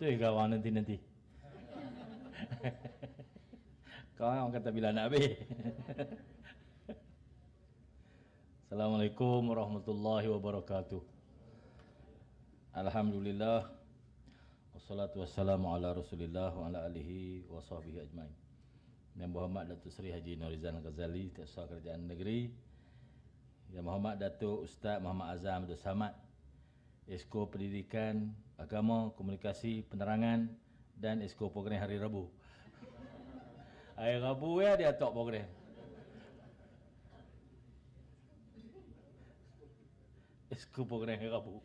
Tu je kawan nanti-nanti. Kau orang kata bila nak habis. Assalamualaikum warahmatullahi wabarakatuh. Alhamdulillah. Wassalatu wassalamu ala rasulillah wa ala alihi wa sahbihi ajmain. Yang Muhammad Datuk Seri Haji Norizan Ghazali, Tuan Kerajaan Negeri. Yang Muhammad Datuk Ustaz Muhammad Azam Abdul Samad, Esko Pendidikan, Agama, Komunikasi, Penerangan dan Esko Program Hari Rabu. Hari Rabu ya dia tak program. Esko Program Hari Rabu.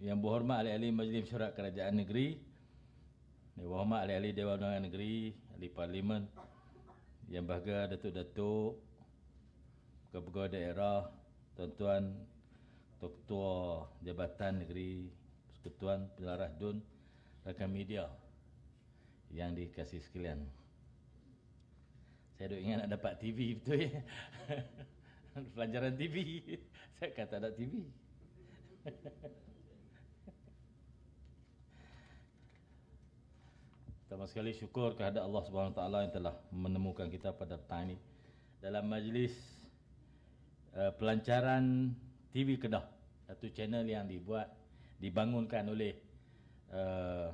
Yang berhormat ahli-ahli Majlis Mesyuarat Kerajaan Negeri, yang berhormat ahli-ahli Dewan Undangan Negeri, ahli Parlimen, yang bahagia Datuk-Datuk, pegawai daerah, tuan-tuan ketua Jabatan Negeri, persekutuan penlarah DUN, rakan media yang dikasih sekalian. Saya duk ingat nak dapat TV betul ya. Pelajaran TV. Saya kata ada TV. Pertama sekali syukur kepada Allah Subhanahu taala yang telah menemukan kita pada petang ini dalam majlis uh, pelancaran TV Kedah satu channel yang dibuat dibangunkan oleh uh,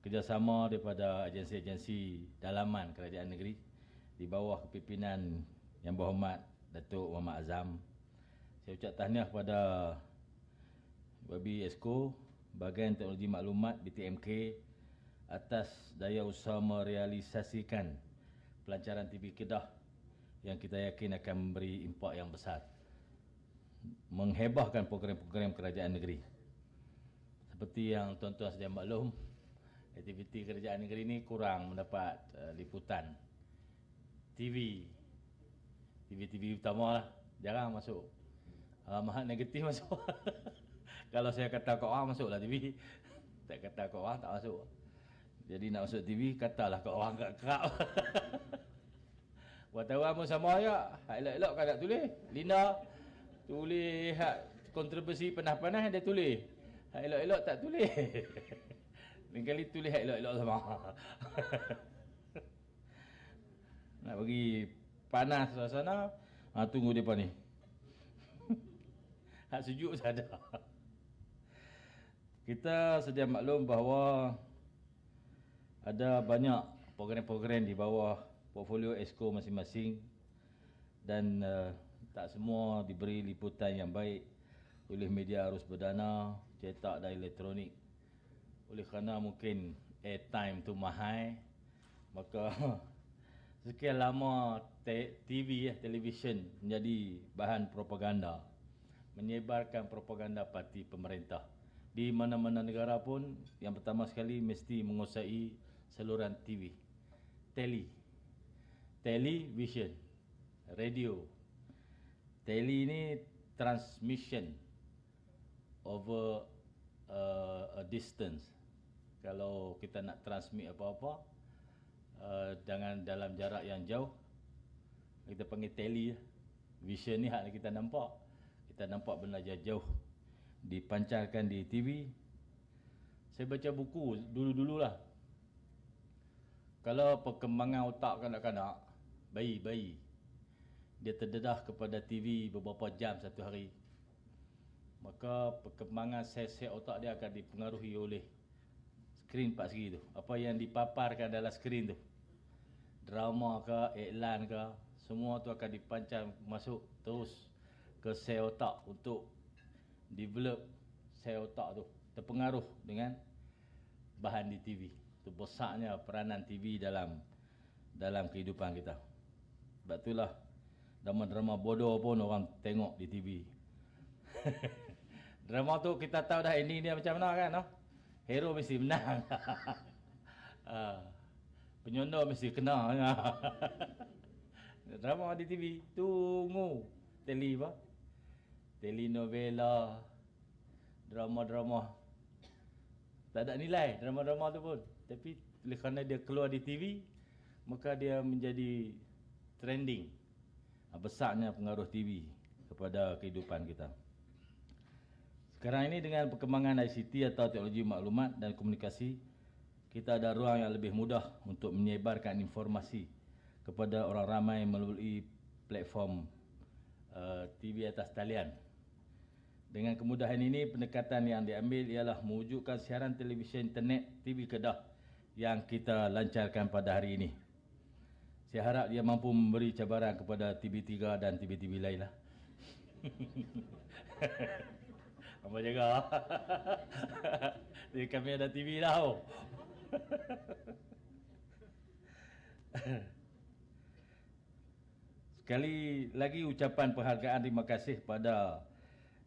kerjasama daripada agensi-agensi dalaman kerajaan negeri di bawah kepimpinan yang berhormat Datuk Muhammad Azam. Saya ucap tahniah kepada Babi Esko Bagian Teknologi Maklumat BTMK atas daya usaha merealisasikan pelancaran TV Kedah yang kita yakin akan memberi impak yang besar. Menghebahkan program-program kerajaan negeri. Seperti yang tuan-tuan sedia maklum aktiviti kerajaan negeri ini kurang mendapat uh, liputan. TV TV-TV utama lah. Jarang masuk. Uh, mahal negatif masuk. Kalau saya kata kau orang masuklah TV tak kata kau orang tak masuk. Jadi nak masuk TV katalah kau orang kat kerap Wartawan pun sama ya. Elok-elok kan nak tulis. Linda tulis hak kontroversi panah-panah dia tulis. Hak elok-elok tak tulis. Lain kali tulis hak elok-elok sama. nak bagi panas suasana, ha, tunggu depan ni. hak sejuk saja. Kita sedia maklum bahawa ada banyak program-program di bawah portfolio esko masing-masing dan uh, tak semua diberi liputan yang baik oleh media arus berdana, cetak dan elektronik. Oleh kerana mungkin airtime tu mahal, maka sekian lama TV, ya, televisyen menjadi bahan propaganda. Menyebarkan propaganda parti pemerintah. Di mana-mana negara pun, yang pertama sekali mesti menguasai saluran TV. Tele television, radio. Tele ini transmission over uh, a distance. Kalau kita nak transmit apa-apa uh, dengan dalam jarak yang jauh, kita panggil tele. Vision ni hak kita nampak. Kita nampak benda jauh dipancarkan di TV. Saya baca buku dulu-dululah. Kalau perkembangan otak kanak-kanak bayi-bayi. Dia terdedah kepada TV beberapa jam satu hari. Maka perkembangan sel-sel otak dia akan dipengaruhi oleh skrin pak segi tu. Apa yang dipaparkan dalam skrin tu. Drama ke iklan ke semua tu akan dipancar masuk terus ke sel otak untuk develop sel otak tu. Terpengaruh dengan bahan di TV tu besarnya peranan TV dalam dalam kehidupan kita sebab itulah drama-drama bodoh pun orang tengok di TV. drama tu kita tahu dah ending dia macam mana kan? No? Hero mesti menang. uh, penyondor mesti kena. drama di TV. Tunggu. Tele apa? Telenovela. Drama-drama. Tak ada nilai drama-drama tu pun. Tapi kerana dia keluar di TV, maka dia menjadi trending besarnya pengaruh TV kepada kehidupan kita. Sekarang ini dengan perkembangan ICT atau teknologi maklumat dan komunikasi, kita ada ruang yang lebih mudah untuk menyebarkan informasi kepada orang ramai melalui platform uh, TV atas talian. Dengan kemudahan ini, pendekatan yang diambil ialah mewujudkan siaran televisyen internet TV Kedah yang kita lancarkan pada hari ini. Saya harap dia mampu memberi cabaran kepada TV3 dan TV-TV lain lah. Apa jaga? Jadi kami ada TV lah. Oh. Sekali lagi ucapan penghargaan terima kasih pada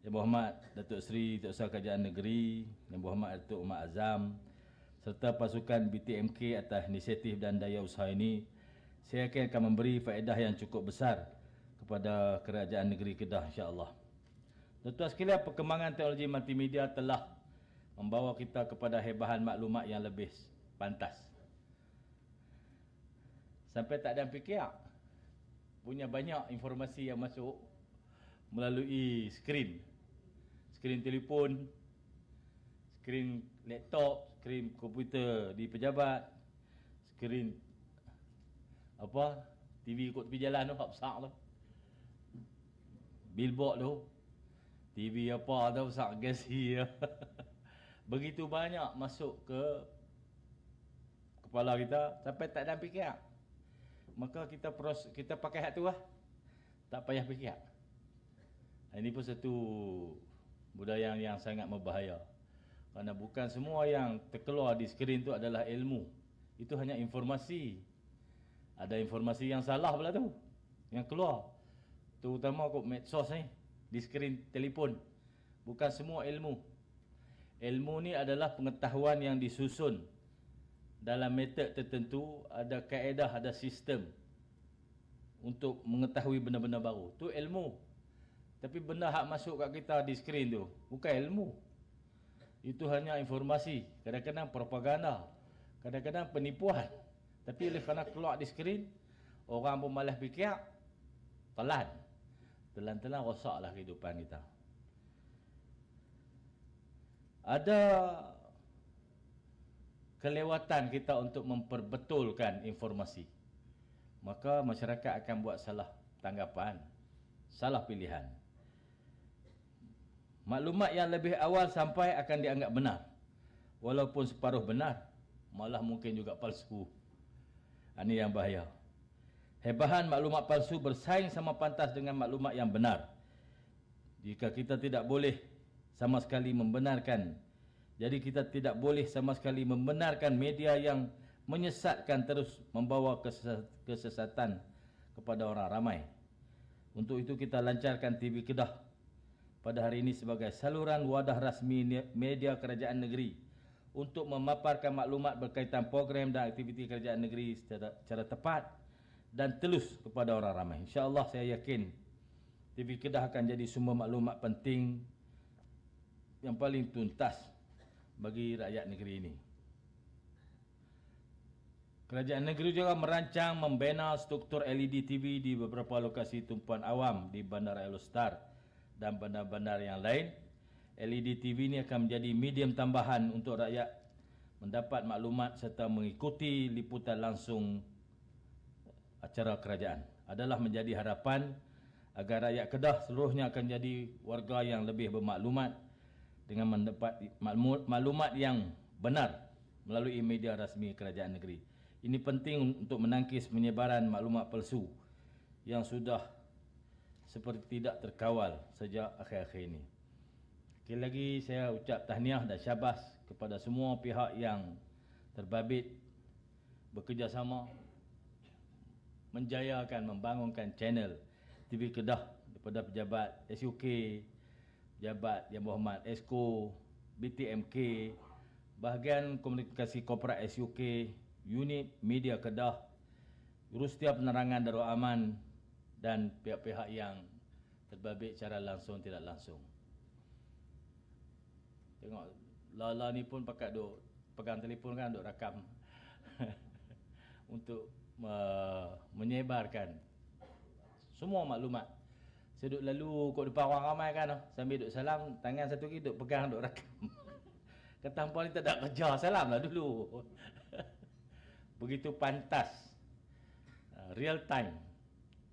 Yang Berhormat Datuk Seri Datuk Usaha Kerajaan Negeri, Yang Berhormat Datuk Umar Azam serta pasukan BTMK atas inisiatif dan daya usaha ini. Saya yakin akan memberi faedah yang cukup besar kepada Kerajaan Negeri Kedah insya-Allah. Tuan-tuan sekalian, perkembangan teknologi multimedia telah membawa kita kepada hebahan maklumat yang lebih pantas. Sampai tak ada fikir punya banyak informasi yang masuk melalui skrin. Skrin telefon, skrin laptop, skrin komputer di pejabat, skrin apa? TV ikut tepi jalan tu, hak besar tu. Billboard tu. TV apa tu besar gasi Begitu banyak masuk ke kepala kita sampai tak ada fikir maka kita pros, kita pakai hak tu lah. Tak payah fikir. Ini pun satu budaya yang sangat berbahaya. Kerana bukan semua yang terkeluar di skrin tu adalah ilmu. Itu hanya informasi. Ada informasi yang salah pula tu. Yang keluar. Terutama kok medsos ni. Di skrin telefon. Bukan semua ilmu. Ilmu ni adalah pengetahuan yang disusun dalam metod tertentu ada kaedah, ada sistem untuk mengetahui benda-benda baru. Tu ilmu. Tapi benda hak masuk kat kita di skrin tu bukan ilmu. Itu hanya informasi, kadang-kadang propaganda, kadang-kadang penipuan. Tapi oleh kerana keluar di skrin, orang pun malas fikir, telan. Telan-telan rosaklah kehidupan kita. Ada kelewatan kita untuk memperbetulkan informasi maka masyarakat akan buat salah tanggapan salah pilihan maklumat yang lebih awal sampai akan dianggap benar walaupun separuh benar malah mungkin juga palsu ini yang bahaya. Hebahan maklumat palsu bersaing sama pantas dengan maklumat yang benar. Jika kita tidak boleh sama sekali membenarkan jadi kita tidak boleh sama sekali membenarkan media yang menyesatkan terus membawa kesesatan kepada orang ramai. Untuk itu kita lancarkan TV Kedah pada hari ini sebagai saluran wadah rasmi media kerajaan negeri untuk memaparkan maklumat berkaitan program dan aktiviti kerajaan negeri secara, secara tepat dan telus kepada orang ramai. InsyaAllah saya yakin TV Kedah akan jadi sumber maklumat penting yang paling tuntas bagi rakyat negeri ini. Kerajaan negeri juga merancang membina struktur LED TV di beberapa lokasi tumpuan awam di Bandar Elostar dan bandar-bandar yang lain. LED TV ini akan menjadi medium tambahan untuk rakyat mendapat maklumat serta mengikuti liputan langsung acara kerajaan. Adalah menjadi harapan agar rakyat Kedah seluruhnya akan jadi warga yang lebih bermaklumat dengan mendapat maklumat yang benar melalui media rasmi kerajaan negeri. Ini penting untuk menangkis penyebaran maklumat palsu yang sudah seperti tidak terkawal sejak akhir-akhir ini. Sekali lagi saya ucap tahniah dan syabas kepada semua pihak yang terbabit bekerjasama menjayakan membangunkan channel TV Kedah daripada pejabat SUK, Jabat Yang Berhormat Esko, BTMK, bahagian komunikasi korporat SUK, unit media Kedah, Jurusetia Penerangan Darul Aman dan pihak-pihak yang terbabit secara langsung tidak langsung. Tengok Lala ni pun pakai duk pegang telefon kan duk rakam untuk uh, menyebarkan semua maklumat Saya duduk lalu kat depan orang ramai kan. Sambil duduk salam, tangan satu lagi duduk pegang, duduk rakam. Kata hampa ni tak ada kerja, salam lah dulu. Begitu pantas. Uh, real time.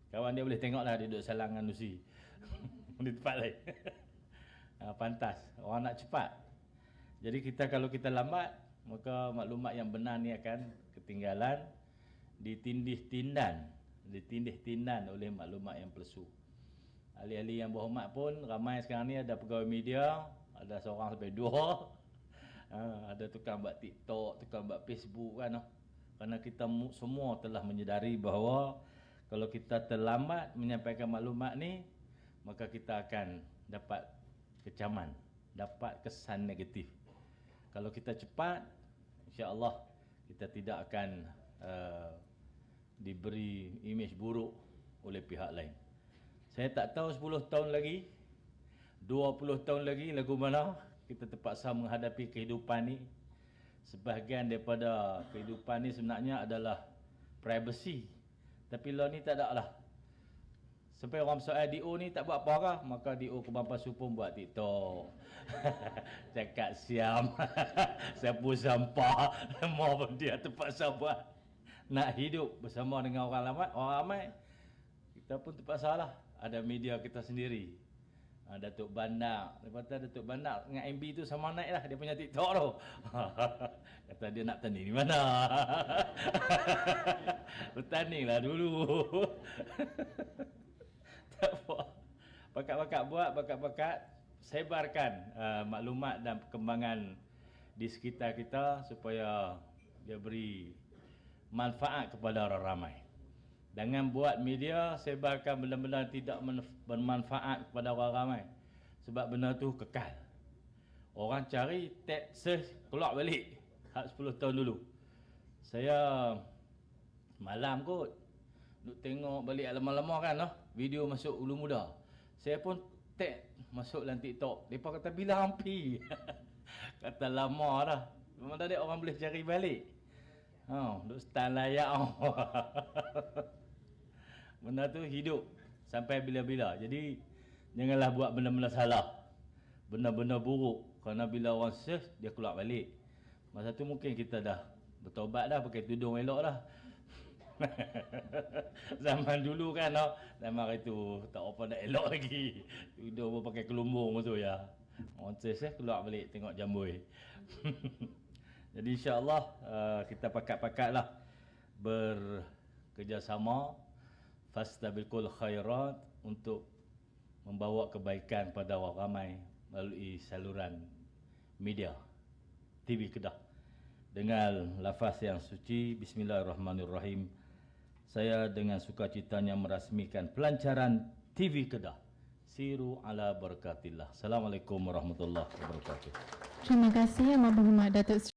Kawan dia boleh tengok lah dia duduk salam dengan Nusi. Di tempat lain. Uh, pantas. Orang nak cepat. Jadi kita kalau kita lambat, maka maklumat yang benar ni akan ketinggalan ditindih tindan ditindih tindan oleh maklumat yang palsu. Ahli-ahli yang berhormat pun ramai sekarang ni ada pegawai media, ada seorang sampai dua. Ha, ada tukang buat TikTok, tukang buat Facebook kan. Kerana kita mu- semua telah menyedari bahawa kalau kita terlambat menyampaikan maklumat ni, maka kita akan dapat kecaman, dapat kesan negatif. Kalau kita cepat, insya-Allah kita tidak akan uh, diberi imej buruk oleh pihak lain. Saya tak tahu 10 tahun lagi, 20 tahun lagi lagu mana kita terpaksa menghadapi kehidupan ni. Sebahagian daripada kehidupan ni sebenarnya adalah privacy. Tapi law ni tak ada lah. Sampai orang soal DO ni tak buat apa kah? Maka DO Kubang Pasu pun buat TikTok. Cakap siam. Sapu sampah. Mau pun dia terpaksa buat. Nak hidup bersama dengan orang ramai. Orang ramai. Kita pun terpaksa lah. Ada media kita sendiri. Ha, Datuk Bandak. Lepas tu Datuk Bandak dengan MB tu sama naik lah. Dia punya TikTok tu. Kata dia nak tanding di mana. Bertanding lah dulu. tak apa. Bakat-bakat buat, bakat-bakat sebarkan uh, maklumat dan perkembangan di sekitar kita supaya dia beri manfaat kepada orang ramai. Dengan buat media, sebarkan benda-benda tidak bermanfaat kepada orang ramai. Sebab benda tu kekal. Orang cari, tag, search, keluar balik. Hak 10 tahun dulu. Saya malam kot. Duk tengok balik lama-lama kan lah. Video masuk ulu muda. Saya pun tag masuk dalam TikTok. Mereka kata bila hampi. kata lama dah. Memang tak ada orang boleh cari balik. Ha, duk stand layak. Benda tu hidup sampai bila-bila. Jadi janganlah buat benda-benda salah. Benda-benda buruk. Kerana bila orang search, dia keluar balik. Masa tu mungkin kita dah bertobat dah pakai tudung elok dah. Zaman dulu kan oh, zaman hari tu tak apa nak elok lagi. Tudung pun pakai kelumbung tu ya. Search eh, keluar balik tengok jambui. Jadi insya-Allah uh, kita pakat-pakatlah bekerjasama fastabiqul khairat untuk membawa kebaikan pada orang ramai melalui saluran media TV Kedah dengan lafaz yang suci Bismillahirrahmanirrahim saya dengan sukacitanya merasmikan pelancaran TV Kedah. Siru ala barakatillah. Assalamualaikum warahmatullahi wabarakatuh. Terima kasih Yang Berhormat Datuk Seri